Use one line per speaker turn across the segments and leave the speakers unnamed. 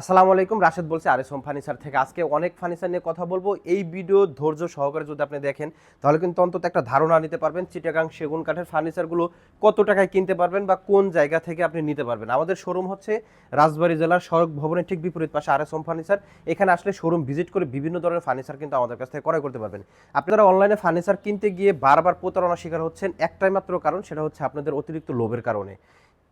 আসসালামু আলাইকুম, রাশেদ বলছি আর এস হোম ফার্নিচার থেকে। আজকে অনেক ফার্নিচার নিয়ে কথা বলব। এই ভিডিও ধৈর্য সহকারে যদি আপনি দেখেন, তাহলে কিন্তু অন্তত একটা ধারণা নিতে পারবেন চিটাগাং সেগুন কাঠের ফার্নিচারগুলো কত টাকায় কিনতে পারবেন বা কোন জায়গা থেকে আপনি নিতে পারবেন। আমাদের শোরুম হচ্ছে রাজবাড়ী জেলার সড়ক ভবনের ঠিক বিপরীত পাশে আর এস হোম ফার্নিচার। এখানে আসলে শোরুম ভিজিট করে বিভিন্ন ধরনের ফার্নিচার কিন্তু আমাদের কাছ থেকে ক্রয় করতে পারবেন। আপনারা অনলাইনে ফার্নিচার কিনতে গিয়ে বারবার প্রতারণার শিকার হচ্ছেন একটাই মাত্র কারণ, সেটা হচ্ছে আপনাদের অতিরিক্ত লোভের কারণে।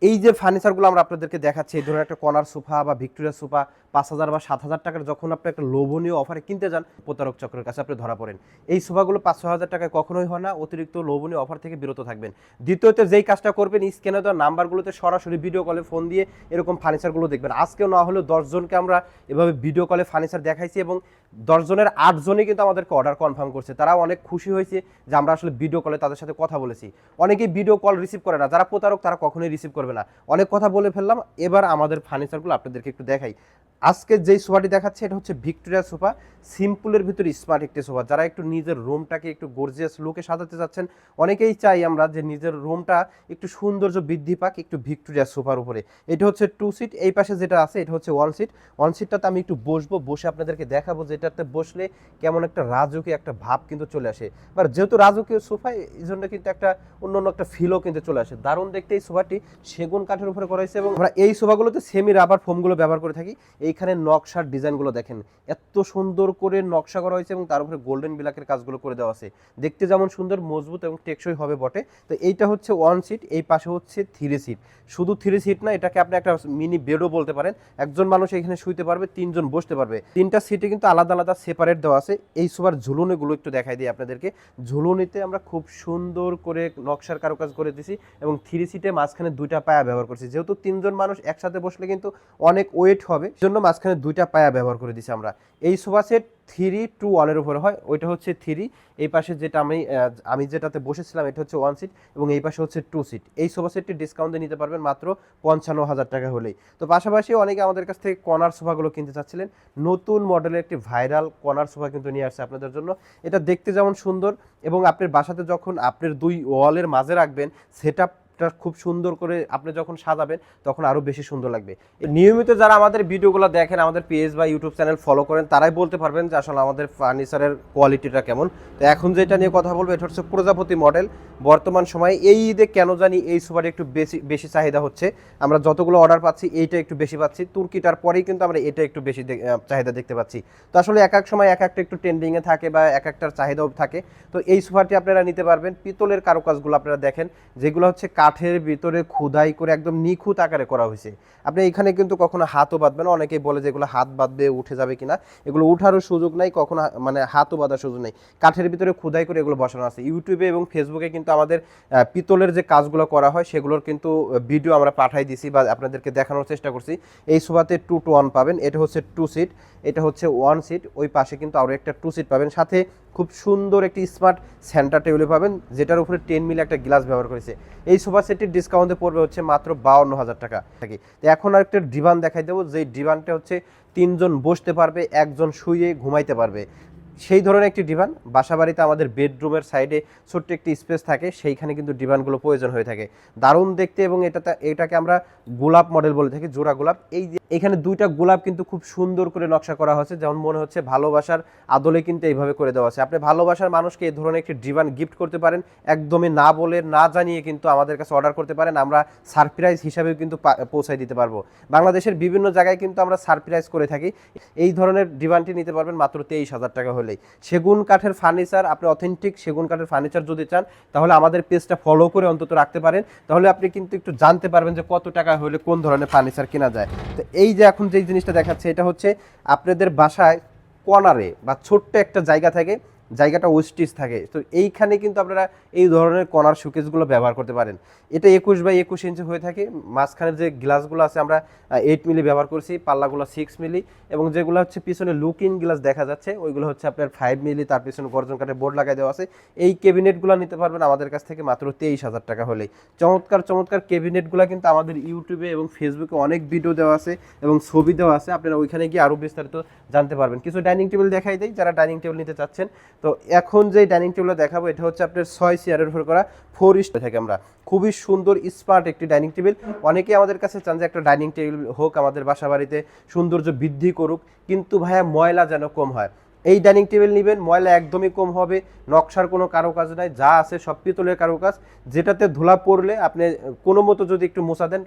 এই যে ফার্নিচারগুলো আমরা আপনাদেরকে দেখাচ্ছি, এই ধরনের একটা কর্নার সোফা বা ভিক্টোরিয়া সোফা পাঁচ হাজার বা সাত হাজার টাকার যখন আপনি একটা লোভনীয় অফারে কিনতে যান, প্রতারক চক্রের কাছে আপনি ধরা পড়েন। এই সোফাগুলো পাঁচ হাজার টাকায় কখনোই হয় না, অতিরিক্ত লোভনীয় অফার থেকে বিরত থাকবেন। দ্বিতীয়ত, যেই কাজটা করবেন স্ক্যানে দেওয়া নাম্বারগুলোতে সরাসরি ভিডিও কলে ফোন দিয়ে এরকম ফার্নিচারগুলো দেখবেন। আজকেও না হলেও দশজনকে আমরা এভাবে ভিডিও কলে ফার্নিচার দেখাইছি এবং দশজনের আটজনই কিন্তু আমাদেরকে অর্ডার কনফার্ম করছে। তারাও অনেক খুশি হয়েছে যে আমরা আসলে ভিডিও কলে তাদের সাথে কথা বলেছি। অনেকেই ভিডিও কল রিসিভ করে না। যারা প্রতারক, তারা কখনোই রিসিভ করবে না। অনেক কথা বলে ফেললাম। এবার আমাদের ফার্নিচারগুলো আপনাদেরকে একটু দেখাই। আজকে যেই সোফাটি দেখাচ্ছে, এটা হচ্ছে ভিক্টোরিয়া সোফা। সিম্পলের ভিতরে স্মার্ট একটি সোফা। যারা একটু নিজের রুমটাকে একটু গর্জিয়াস লুকে সাজাতে চাচ্ছেন, অনেকেই চাই আমরা যে নিজের রুমটা একটু সৌন্দর্য বৃদ্ধি পাক একটু ভিক্টোরিয়া সোফার উপরে। এটা হচ্ছে টু সিট এই পাশে যেটা আছে, এটা হচ্ছে ওয়ান সিট ওয়ান সিটটাতে আমি একটু বসবো, বসে আপনাদেরকে দেখাবো যেটাতে বসলে কেমন একটা রাজকীয় একটা ভাব কিন্তু চলে আসে। এবার যেহেতু রাজকীয় সোফা, এই জন্য কিন্তু একটা অন্য অন্য একটা ফিলও কিন্তু চলে আসে। দারুণ দেখতে এই সোফাটি সেগুন কাঠের উপরে করা হয়েছে এবং আমরা এই সোফাগুলোতে সেমি রাবার ফোমগুলো ব্যবহার করে থাকি। এইখানে নকশার ডিজাইনগুলো দেখেন, এত সুন্দর করে নকশা করা হয়েছে এবং তার উপরে গোল্ডেন বিলাকের কাজগুলো করে দেওয়া আছে। দেখতে যেমন সুন্দর, মজবুত এবং টেকসই হবে বটে। তো এইটা হচ্ছে ওয়ান সিট এই পাশে হচ্ছে থ্রি সিট শুধু থ্রি সিট না, এটাকে আপনি একটা মিনি বেডও বলতে পারেন। একজন মানুষ এখানে শুইতে পারবে, তিনজন বসতে পারবে। তিনটা সিটে কিন্তু আলাদা আলাদা আলাদা সেপারেট দেওয়া আছে। এই সোফার ঝুলুনিগুলো একটু দেখাই দিই আপনাদেরকে। ঝুলুনিতে আমরা খুব সুন্দর করে নকশার কারুকাজ করে দিছি এবং থ্রি সিটে মাঝখানে দুইটা পায়া ব্যবহার করছি। যেহেতু তিনজন মানুষ একসাথে বসলে কিন্তু অনেক ওয়েট হবে জন্য মাঝখানে দুইটা পায়া ব্যবহার করে দিছি আমরা। এই সোফা সেট থ্রি টু ওয়ানের উপরে হয়, ওইটা হচ্ছে থ্রি। এই পাশে যেটা আমি আমি যেটাতে বসেছিলাম, এটা হচ্ছে ওয়ান সিট এবং এই পাশে হচ্ছে টু সিট এই সোফা সেটটি ডিসকাউন্টে নিতে পারবেন মাত্র পঞ্চান্ন হাজার টাকা হলেই। তো পাশাপাশি অনেকে আমাদের কাছ থেকে কর্নার সোফাগুলো কিনতে চাচ্ছিলেন। নতুন মডেলের একটি ভাইরাল কর্নার সোফা কিন্তু নিয়ে আসছে আপনাদের জন্য। এটা দেখতে যেমন সুন্দর এবং আপনার বাসাতে যখন আপনার দুই ওয়ালের মাঝে রাখবেন সেট খুব সুন্দর করে আপনি যখন সাজাবেন, তখন আরও বেশি সুন্দর লাগবে। নিয়মিত যারা আমাদের ভিডিওগুলো দেখেন, আমাদের পেজ বা ইউটিউব চ্যানেল ফলো করেন, তারাই বলতে পারবেন যে আসলে আমাদের ফার্নিচারের কোয়ালিটিটা কেমন। তো এখন যেটা নিয়ে কথা বলব, এটা হচ্ছে প্রজাপতি মডেল বর্তমান সময়ে এই ঈদে কেন জানি এই সুপারে একটু বেশি বেশি চাহিদা হচ্ছে। আমরা যতগুলো অর্ডার পাচ্ছি, এইটা একটু বেশি পাচ্ছি। তুর্কিটার পরেই কিন্তু আমরা এটা একটু বেশি চাহিদা দেখতে পাচ্ছি। তো আসলে এক এক সময় এক একটা একটু ট্রেন্ডিংয়ে থাকে বা এক একটার চাহিদাও থাকে। তো এই সোফাটি আপনারা নিতে পারবেন। পিতলের কারুকাজগুলো আপনারা দেখেন, যেগুলো হচ্ছে কাঠের ভিতরে খুদাই করে একদম নিখুঁত আকারে করা হয়েছে। আপনি এখানে কিন্তু কখনো হাতও বাঁধবেন না, অনেকেই বলে যে এগুলো হাত বাঁধবে, উঠে যাবে কিনা। এগুলো উঠারও সুযোগ নাই, কখনো মানে হাতও বাঁধার সুযোগ নেই। কাঠের ভিতরে খুদাই করে এগুলো বসানো আছে। ইউটিউবে এবং ফেসবুকে কিন্তু আমাদের পিতলের যে কাজগুলো করা হয়, সেগুলোর কিন্তু ভিডিও আমরা পাঠাই দিছি বা আপনাদেরকে দেখানোর চেষ্টা করছি। এই সোফাতে টু টু ওয়ান পাবেন। এটা হচ্ছে টু সিট, এটা হচ্ছে ওয়ান সিট। ওই পাশে কিন্তু আরও একটা টু সিট পাবেন। সাথে খুব সুন্দর একটি স্মার্ট সেন্টার টেবিলে পাবেন, যেটার উপরে টেন মিলি একটা গ্লাস ব্যবহার করেছে। এই সোফা সেটটির ডিসকাউন্টে পড়বে হচ্ছে মাত্র বাউন্ন হাজার টাকা। থাকি তো এখন আর একটা ডিভান দেখাই দেবো। যে ডিভানটা হচ্ছে তিনজন বসতে পারবে, একজন শুয়ে ঘুমাইতে পারবে। সেই ধরনের একটি ডিভান। বাসা বাড়িতে আমাদের বেডরুমের সাইডে ছোট্ট একটি স্পেস থাকে, সেইখানে কিন্তু ডিভানগুলো প্রয়োজন হয়ে থাকে। দারুণ দেখতে এবং এটাতে, এটাকে আমরা গোলাপ মডেল বলে থাকি, জোড়া গোলাপ। এই যে, এখানে দুইটা গোলাপ কিন্তু খুব সুন্দর করে নকশা করা হয়েছে। যেমন মনে হচ্ছে ভালোবাসার আদলে কিন্তু এইভাবে করে দেওয়া আছে। আপনি ভালোবাসার মানুষকে এই ধরনের একটি ডিভান গিফট করতে পারেন। একদমই না বলে, না জানিয়ে কিন্তু আমাদের কাছে অর্ডার করতে পারেন। আমরা সারপ্রাইজ হিসাবেও কিন্তু পৌঁছায় দিতে পারব। বাংলাদেশের বিভিন্ন জায়গায় কিন্তু আমরা সারপ্রাইজ করে থাকি। এই ধরনের ডিভানটি নিতে পারবেন মাত্র তেইশ হাজার টাকা হলেই সেগুন কাঠের ফার্নিচার আপনি অথেন্টিক সেগুন কাঠের ফার্নিচার যদি চান, তাহলে আমাদের পেজটা ফলো করে অন্তত রাখতে পারেন। তাহলে আপনি কিন্তু একটু জানতে পারবেন যে কত টাকা হলে কোন ধরনের ফার্নিচার কেনা যায়। তো এই যে এখন যে জিনিসটা দেখাচ্ছে, এটা হচ্ছে আপনাদের বাসায় কর্নারে বা ছোট্ট একটা জায়গা থাকে জায়গাটা ওয়েস্টিস থাকে। তো এইখানে কিন্তু আপনারা এই ধরনের কর্নার শোকেসগুলো ব্যবহার করতে পারেন। এটা একুশ বাই একুশ ইঞ্চি হয়ে থাকে। মাঝখানের যে গ্লাসগুলো আছে আমরা এইট মিলি ব্যবহার করছি, পাল্লাগুলো সিক্স মিলি এবং যেগুলো হচ্ছে পিছনে লুকিং গ্লাস দেখা যাচ্ছে, ওইগুলো হচ্ছে আপনার ফাইভ মিলি তার পিছনে গর্জন কাঠের বোর্ড লাগাই দেওয়া আছে। এই ক্যাবিনেটগুলো নিতে পারবেন আমাদের কাছ থেকে মাত্র তেইশ হাজার টাকা হলেই। চমৎকার চমৎকার ক্যাবিনেটগুলো কিন্তু আমাদের ইউটিউবে এবং ফেসবুকে অনেক ভিডিও দেওয়া আছে এবং ছবি দেওয়া আছে। আপনারা ওইখানে গিয়ে আরও বিস্তারিত জানতে পারবেন। কিছু ডাইনিং টেবিল দেখাই দেয় যারা ডাইনিং টেবিল নিতে চাচ্ছেন তো এখন যে ডাইনিং টেবিল দেখাবো, এটা হচ্ছে আপনার ছয় চেয়ারের উপর করা ফোর ইস্ট থাকে আমরা। খুবই সুন্দর স্মার্ট একটি ডাইনিং টেবিল অনেকেই আমাদের কাছে চান যে একটা ডাইনিং টেবিল হোক আমাদের বাসা বাড়িতে, সৌন্দর্য বৃদ্ধি করুক। কিন্তু ভাইয়া, ময়লা যেন কম হয়। এই ডাইনিং টেবিল নেবেন, ময়লা একদমই কম হবে, নকশার কোনো কারুকাজ নাই, যা আছে সব পিতলের কারুকাজ। যেটাতে ধুলা পড়লে আপনি কোনো মতো যদি একটু মোছা দেন,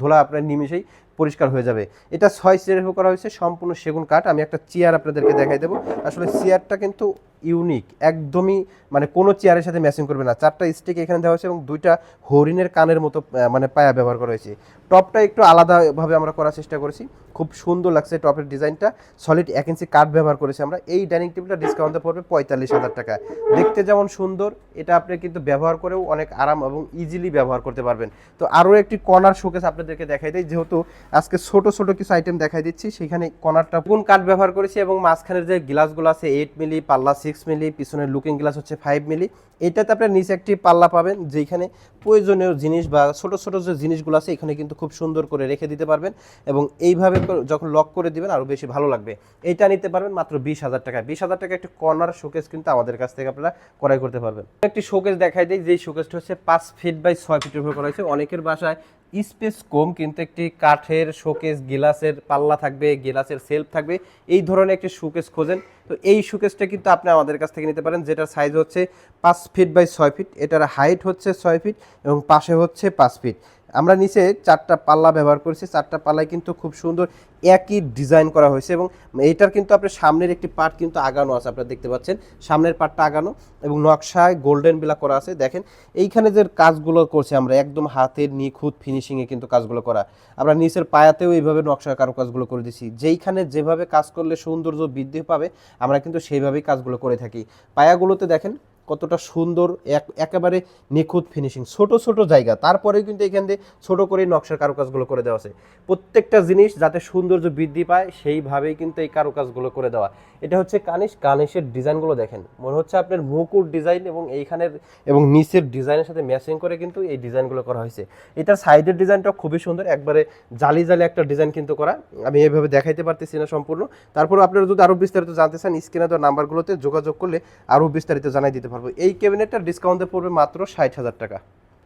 ধুলা আপনার নিমিশেই পরিষ্কার হয়ে যাবে। এটা ছয় উপর করা হয়েছে, সম্পূর্ণ সেগুন কাঠ। আমি একটা চেয়ার আপনাদেরকে দেখাই দেবো। আসলে চেয়ারটা কিন্তু ইউনিক একদমই মানে কোনো চেয়ারের সাথে ম্যাচিং করবে না। চারটা স্টিক এখানে দেওয়া হয়েছে এবং দুইটা হরিণের কানের মতো মানে পায়া ব্যবহার করা হয়েছে। টপটা একটু আলাদাভাবে আমরা করার চেষ্টা করেছি। খুব সুন্দর লাগছে টপের ডিজাইনটা। সলিড এক ইঞ্চি কাঠ ব্যবহার করেছি আমরা। এই ডাইনিং টেবিলটা ডিসকাউন্টে পড়বে পঁয়তাল্লিশ হাজার টাকা। দেখতে যেমন সুন্দর, এটা আপনি কিন্তু ব্যবহার করেও অনেক আরাম এবং ইজিলি ব্যবহার করতে পারবেন। তো আরও একটি কর্নার শোকেস আপনাদেরকে দেখাই দেয় যেহেতু আজকে ছোট ছোট কিছু আইটেম দেখাই দিচ্ছি। সেখানে কর্নারটা কোন কাঠ ব্যবহার করেছি এবং মাঝখানের যে গ্লাসগুলো আছে এইট মিলি পাল্লা সিক্স মিলি পিছনের লুকিং গ্লাস হচ্ছে ফাইভ মিলি এটাতে আপনার নিচে একটি পাল্লা পাবেন, যেখানে প্রয়োজনীয় জিনিস বা ছোট ছোট যে জিনিসগুলো আছে, এখানে কিন্তু খুব সুন্দর করে রেখে দিতে পারবেন এবং এইভাবে যখন লক করে দিবেন আরও বেশি ভালো লাগবে। এইটা নিতে পারবেন মাত্র বিশ হাজার টাকা বিশ হাজার টাকা একটি কর্নার শোকেস কিন্তু আমাদের কাছ থেকে আপনারা ক্রয় করতে পারবেন। একটি শোকেস দেখাই দিই, যেই শোকেসটা হচ্ছে পাঁচ ফিট বাই ছয় ফিটের উপর করা হয়েছে। অনেকের বাসায় স্পেস কম, কিন্তু একটি কাঠের শোকেস, গিলাসের পাল্লা থাকবে, গিলাসের সেলফ থাকবে, এই ধরনের একটি শোকেস খোঁজেন। তো এই শোকেসটা কিন্তু আপনি আমাদের কাছ থেকে নিতে পারেন, যেটার সাইজ হচ্ছে পাঁচ ফিট বাই ছয় ফিট এটার হাইট হচ্ছে ছয় ফিট এবং পাশে হচ্ছে পাঁচ ফিট আমরা নিচে চারটা পাল্লা ব্যবহার করেছি, চারটা পাল্লায় কিন্তু খুব সুন্দর একই ডিজাইন করা হয়েছে এবং এইটার কিন্তু আপনার সামনের একটি পার্ট কিন্তু আগানো আছে, আপনারা দেখতে পাচ্ছেন। সামনের পার্টটা আগানো এবং নকশায় গোল্ডেন বিলা করা আছে। দেখেন, এইখানে যে কাজগুলো করছে আমরা, একদম হাতের নিখুঁত ফিনিশিংয়ে কিন্তু কাজগুলো করা। আমরা নিচের পায়াতেও এইভাবে নকশা কারও কাজগুলো করে দিছি। যেইখানে যেভাবে কাজ করলে সৌন্দর্য বৃদ্ধি পাবে, আমরা কিন্তু সেইভাবেই কাজগুলো করে থাকি। পায়াগুলোতে দেখেন কতটা সুন্দর, এক, একেবারে নিখুঁত ফিনিশিং ছোট ছোট জায়গা। তারপরেও কিন্তু এখান দিয়ে ছোট করে নকশার কারুকাজগুলো করে দেওয়া আছে। প্রত্যেকটা জিনিস যাতে সৌন্দর্য বৃদ্ধি পায়, সেইভাবেই কিন্তু এই কারুকাজগুলো করে দেওয়া। এটা হচ্ছে কানিশ। কানিশের ডিজাইনগুলো দেখেন। মনে হচ্ছে আপনার মুকুট ডিজাইন এবং এইখানের এবং নিচের ডিজাইনের সাথে ম্যাচিং করে কিন্তু এই ডিজাইনগুলো করা হয়েছে। এটার সাইডের ডিজাইনটা খুবই সুন্দর। একবারে জালি জালি একটা ডিজাইন কিন্তু করা। আমি এইভাবে দেখাইতে পারতেছি না সম্পূর্ণ। তারপর আপনারা যদি আরও বিস্তারিত জানতে চান, স্ক্রিনে দেওয়া নাম্বারগুলোতে যোগাযোগ করলে আরও বিস্তারিত জানাই দিতে পারব এই ক্যাবিনেটটা ডিসকাউন্টে পড়বে মাত্র ষাট হাজার টাকা।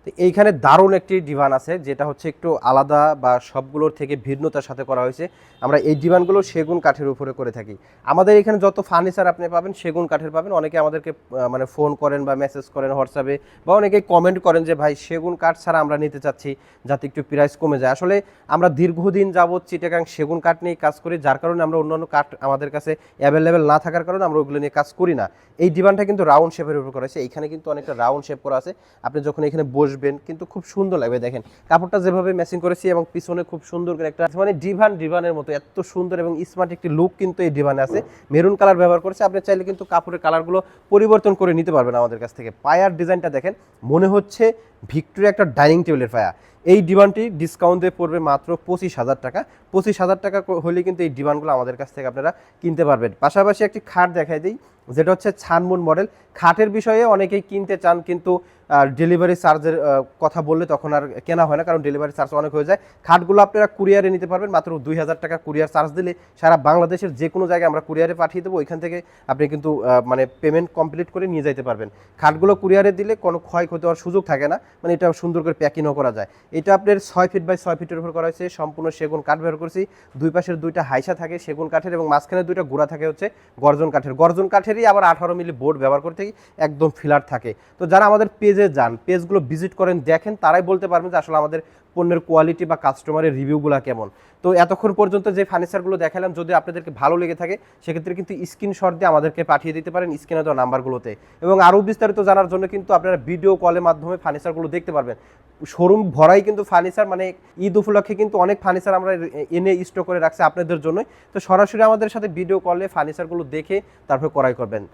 তো এইখানে দারুণ একটি ডিভান আছে, যেটা হচ্ছে একটু আলাদা বা সবগুলোর থেকে ভিন্নতার সাথে করা হয়েছে। আমরা এই ডিভানগুলো সেগুন কাঠের উপরে করে থাকি। আমাদের এখানে যত ফার্নিচার আপনি পাবেন, সেগুন কাঠের পাবেন। অনেকে আমাদেরকে মানে ফোন করেন বা মেসেজ করেন হোয়াটসঅ্যাপে, বা অনেকে কমেন্ট করেন যে, ভাই, সেগুন কাঠ ছাড়া আমরা নিতে চাচ্ছি যাতে একটু প্রাইস কমে যায়। আসলে আমরা দীর্ঘদিন যাবৎ চিটাগাং সেগুন কাঠ নিয়ে কাজ করি, যার কারণে আমরা অন্যান্য কাঠ আমাদের কাছে অ্যাভেলেবেল না থাকার কারণে আমরা ওগুলো নিয়ে কাজ করি না। এই ডিভানটা কিন্তু রাউন্ড শেপের উপর করা আছে এইখানে কিন্তু অনেকটা রাউন্ড শেপ করা আছে। আপনি যখন এখানে বসবেন, কিন্তু খুব সুন্দর লাগবে, দেখেন। কাপড়টা যেভাবে ম্যাচিং করেছি এবং পিছনে খুব সুন্দর করে একটা মানে ডিভান ডিভানের মতো, এত সুন্দর এবং স্মার্ট একটি লুক কিন্তু এই ডিভানে আছে। মেরুন কালার ব্যবহার করেছে, আপনি চাইলে কিন্তু কাপড়ের কালারগুলো পরিবর্তন করে নিতে পারবেন আমাদের কাছ থেকে। পায়ার ডিজাইনটা দেখেন, মনে হচ্ছে ভিক্টোরিয়া একটা ডাইনিং টেবিলের পায়া। এই ডিমান্ডটি ডিসকাউন্টে পড়বে মাত্র পঁচিশ হাজার টাকা। পঁচিশ হাজার টাকা হলে কিন্তু এই ডিমান্ডগুলো আমাদের কাছ থেকে আপনারা কিনতে পারবেন। পাশাপাশি একটি খাট দেখাই দিই, যেটা হচ্ছে ছানমুন মডেল খাটের বিষয়ে অনেকেই কিনতে চান কিন্তু ডেলিভারি চার্জের কথা বললে তখন আর কেনা হয় না, কারণ ডেলিভারি চার্জ অনেক হয়ে যায়। খাটগুলো আপনারা কুরিয়ারে নিতে পারবেন, মাত্র দুই হাজার টাকা কুরিয়ার চার্জ দিলে সারা বাংলাদেশের যে কোনো জায়গায় আমরা কুরিয়ারে পাঠিয়ে দেবো, ওইখান থেকে আপনি কিন্তু মানে পেমেন্ট কমপ্লিট করে নিয়ে যেতে পারবেন। খাটগুলো কুরিয়ারে দিলে কোনো ক্ষয়ক্ষতি হওয়ার সুযোগ থাকে না মানে এটা সুন্দর করে প্যাকিংও করা যায়। এটা আপনার ছয় ফিট বাই ছয় ফিটের উপর করা হয়েছে। সম্পূর্ণ সেগুন কাঠ ব্যবহার করেছি। দুই পাশের দুইটা হাইসা থাকে সেগুন কাঠের এবং মাঝখানে দুইটা গোড়া থাকে হচ্ছে গর্জন কাঠের। গর্জন কাঠেরই আবার আঠারো মিলি বোর্ড ব্যবহার করতে একদম ফিলার থাকে। তো যারা আমাদের পেজে যান পেজগুলো ভিজিট করেন, দেখেন, তারাই বলতে পারবেন যে আসলে আমাদের পণ্যের কোয়ালিটি বা কাস্টমারের রিভিউগুলো কেমন। তো এতক্ষণ পর্যন্ত যে ফার্নিচারগুলো দেখালাম, যদি আপনাদেরকে ভালো লেগে থাকে, সেক্ষেত্রে কিন্তু স্ক্রিনশট দিয়ে আমাদেরকে পাঠিয়ে দিতে পারেন স্ক্রিনে দেওয়া নাম্বারগুলোতে এবং আরও বিস্তারিত জানার জন্য কিন্তু আপনারা ভিডিও কলের মাধ্যমে ফার্নিচারগুলো দেখতে পারবেন। শোরুম ভরাই কিন্তু ফার্নিচার মানে ঈদ উপলক্ষে কিন্তু অনেক ফার্নিচার আমরা এনে স্টক করে রাখছি আপনাদের জন্যই। তো সরাসরি আমাদের সাথে ভিডিও কলে ফার্নিচারগুলো দেখে তারপর ক্রয় করবেন।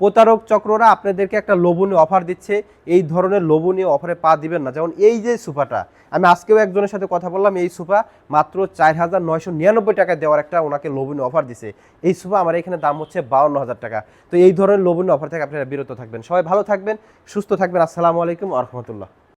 প্রতারক চক্ররা আপনাদেরকে একটা লোভনীয় অফার দিচ্ছে। এই ধরনের লোভনীয় অফারে পা দিবেন না। যেমন এই যে সোফাটা, আমি আজকেও একজনের সাথে কথা বললাম, এই সোফা মাত্র চার হাজার নয়শো নিরানব্বই টাকা দেওয়ার একটা ওনাকে লোভনীয় অফার দিছে। এই সোফা আমার এখানে দাম হচ্ছে বাউন্ন হাজার টাকা। তো এই ধরনের লোভনীয় অফার থেকে আপনারা বিরত থাকবেন। সবাই ভালো থাকবেন, সুস্থ থাকবেন। আসসালামু আলাইকুম আ রহমতুল্লাহ।